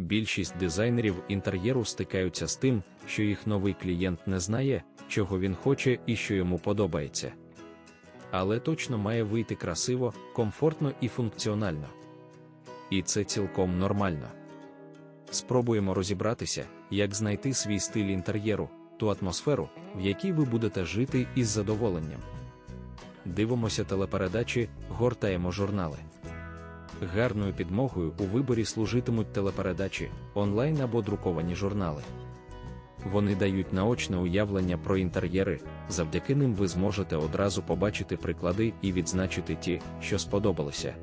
Більшість дизайнерів інтер'єру стикаються з тим, що їх новий клієнт не знає, чого він хоче і що йому подобається. Але точно має вийти красиво, комфортно і функціонально. І це цілком нормально. Спробуємо розібратися, як знайти свій стиль інтер'єру, ту атмосферу, в якій ви будете жити із задоволенням. Дивимося телепередачі, гортаємо журнали. Гарною підмогою у виборі служитимуть телепередачі, онлайн або друковані журнали. Вони дають наочне уявлення про інтер'єри, завдяки ним ви зможете одразу побачити приклади і відзначити ті, що сподобалися.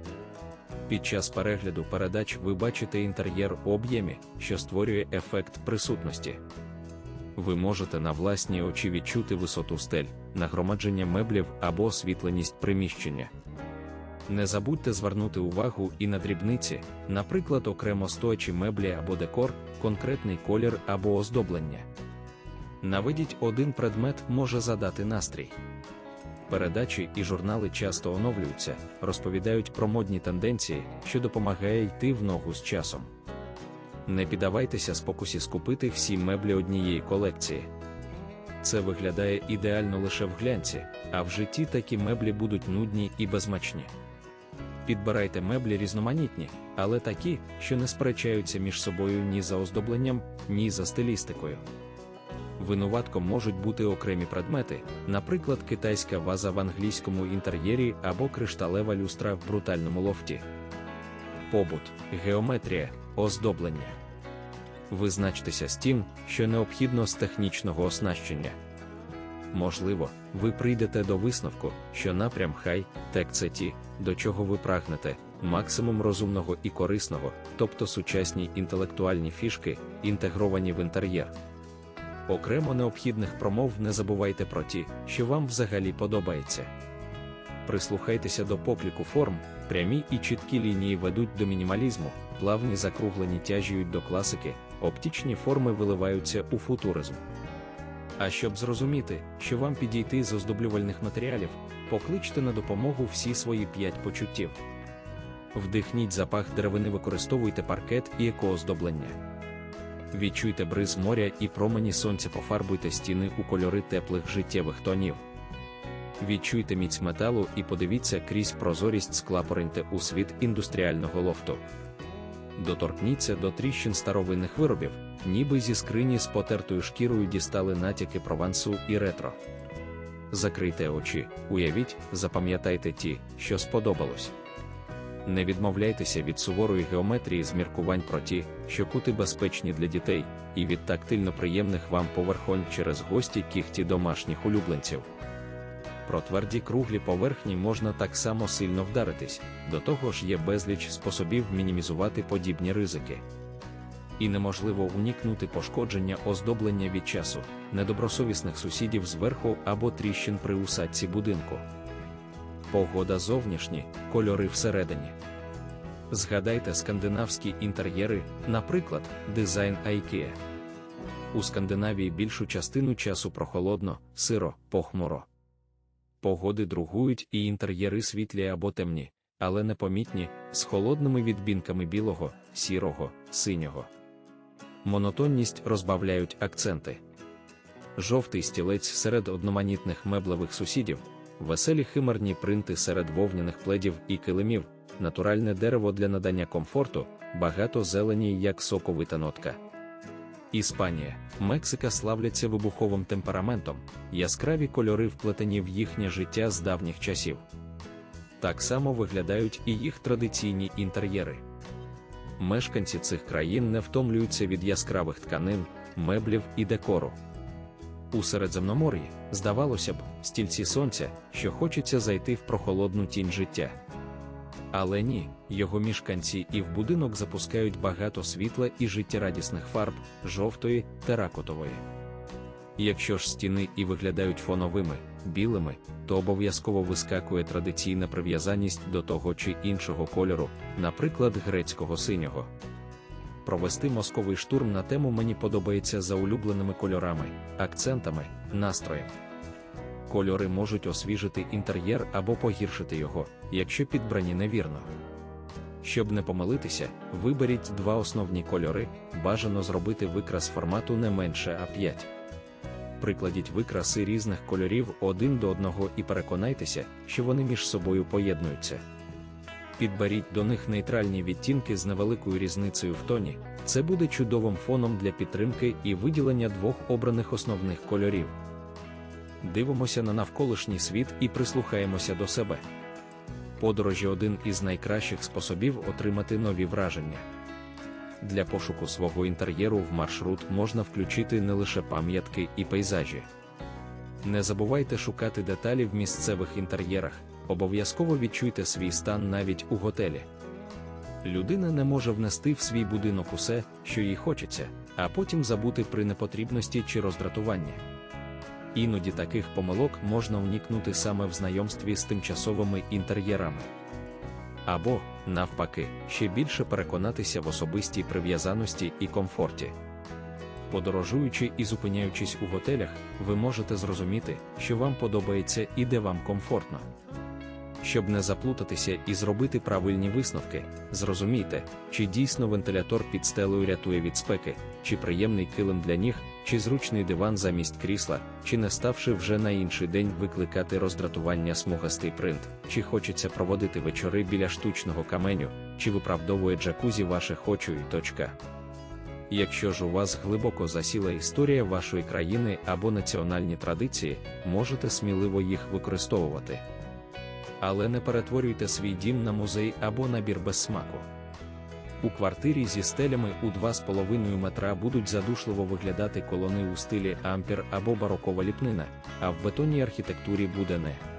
Під час перегляду передач ви бачите інтер'єр у об'ємі, що створює ефект присутності. Ви можете на власні очі відчути висоту стель, нагромадження меблів або освітленість приміщення. Не забудьте звернути увагу і на дрібниці, наприклад, окремо стоячі меблі або декор, конкретний колір або оздоблення. Наведіть один предмет може задати настрій. Передачі і журнали часто оновлюються, розповідають про модні тенденції, що допомагає йти в ногу з часом. Не піддавайтеся спокусі скупити всі меблі однієї колекції. Це виглядає ідеально лише в глянці, а в житті такі меблі будуть нудні і безмачні. Підбирайте меблі різноманітні, але такі, що не сперечаються між собою ні за оздобленням, ні за стилістикою. Винуватком можуть бути окремі предмети, наприклад, китайська ваза в англійському інтер'єрі або кришталева люстра в брутальному лофті. Побут, геометрія, оздоблення. Визначтеся з тим, що необхідно з технічного оснащення. Можливо, ви прийдете до висновку, що напрям хай тек це ті, до чого ви прагнете, максимум розумного і корисного, тобто сучасні інтелектуальні фішки, інтегровані в інтер'єр. Окремо необхідних промов не забувайте про ті, що вам взагалі подобається. Прислухайтеся до покліку форм, прямі і чіткі лінії ведуть до мінімалізму, плавні закруглені тяжіють до класики, оптичні форми виливаються у футуризм. А щоб зрозуміти, що вам підійти з оздоблювальних матеріалів, покличте на допомогу всі свої п'ять почуттів. Вдихніть запах деревини, використовуйте паркет і екооздоблення. Відчуйте бриз моря і промені сонця, пофарбуйте стіни у кольори теплих життєвих тонів. Відчуйте міць металу і подивіться крізь прозорість скла пориньте у світ індустріального лофту. Доторкніться до тріщин старовинних виробів, ніби зі скрині з потертою шкірою дістали натяки провансу і ретро. Закрийте очі, уявіть, запам'ятайте ті, що сподобалось. Не відмовляйтеся від суворої геометрії з міркувань про ті, що кути безпечні для дітей, і від тактильно приємних вам поверхонь через гості кіхті домашніх улюбленців. Про тверді круглі поверхні можна так само сильно вдаритись, до того ж є безліч способів мінімізувати подібні ризики. І неможливо уникнути пошкодження оздоблення від часу, недобросовісних сусідів зверху або тріщин при усадці будинку. Погода зовнішні, кольори всередині. Згадайте скандинавські інтер'єри, наприклад, дизайн IKEA. У Скандинавії більшу частину часу прохолодно, сиро, похмуро. Погоди другують і інтер'єри світлі або темні, але непомітні, з холодними відбінками білого, сірого, синього. Монотонність розбавляють акценти. Жовтий стілець серед одноманітних меблевих сусідів, веселі химерні принти серед вовняних пледів і килимів, натуральне дерево для надання комфорту, багато зелені, як соковита нотка. Іспанія, Мексика славляться вибуховим темпераментом, яскраві кольори вплетені в їхнє життя з давніх часів. Так само виглядають і їх традиційні інтер'єри. Мешканці цих країн не втомлюються від яскравих тканин, меблів і декору. У Середземномор'ї, здавалося б, стільці сонця, що хочеться зайти в прохолодну тінь життя. Але ні, його мішканці і в будинок запускають багато світла і життєрадісних фарб, жовтої, теракотової. Якщо ж стіни і виглядають фоновими, білими, то обов'язково вискакує традиційна прив'язаність до того чи іншого кольору, наприклад, грецького синього. Провести мозковий штурм на тему мені подобається за улюбленими кольорами, акцентами, настроєм. Кольори можуть освіжити інтер'єр або погіршити його, якщо підбрані невірно. Щоб не помилитися, виберіть два основні кольори, бажано зробити викрас формату не менше А5. Прикладіть викраси різних кольорів один до одного і переконайтеся, що вони між собою поєднуються. Підберіть до них нейтральні відтінки з невеликою різницею в тоні, це буде чудовим фоном для підтримки і виділення двох обраних основних кольорів. Дивимося на навколишній світ і прислухаємося до себе. Подорожі один із найкращих способів отримати нові враження. Для пошуку свого інтер'єру в маршрут можна включити не лише пам'ятки і пейзажі. Не забувайте шукати деталі в місцевих інтер'єрах, обов'язково відчуйте свій стан навіть у готелі. Людина не може внести в свій будинок усе, що їй хочеться, а потім забути при непотрібності чи роздратуванні. Іноді таких помилок можна уникнути саме в знайомстві з тимчасовими інтер'єрами. Або, навпаки, ще більше переконатися в особистій прив'язаності і комфорті. Подорожуючи і зупиняючись у готелях, ви можете зрозуміти, що вам подобається і де вам комфортно. Щоб не заплутатися і зробити правильні висновки, зрозумійте, чи дійсно вентилятор під стелею рятує від спеки, чи приємний килим для ніг, чи зручний диван замість крісла, чи не ставши вже на інший день викликати роздратування смугастий принт, чи хочеться проводити вечори біля штучного каменю, чи виправдовує джакузі ваше хочу і точка. Якщо ж у вас глибоко засіла історія вашої країни або національні традиції, можете сміливо їх використовувати. Але не перетворюйте свій дім на музей або набір без смаку. У квартирі зі стелями у 2,5 метра будуть задушливо виглядати колони у стилі ампір або барокова ліпнина, а в бетонній архітектурі буде не.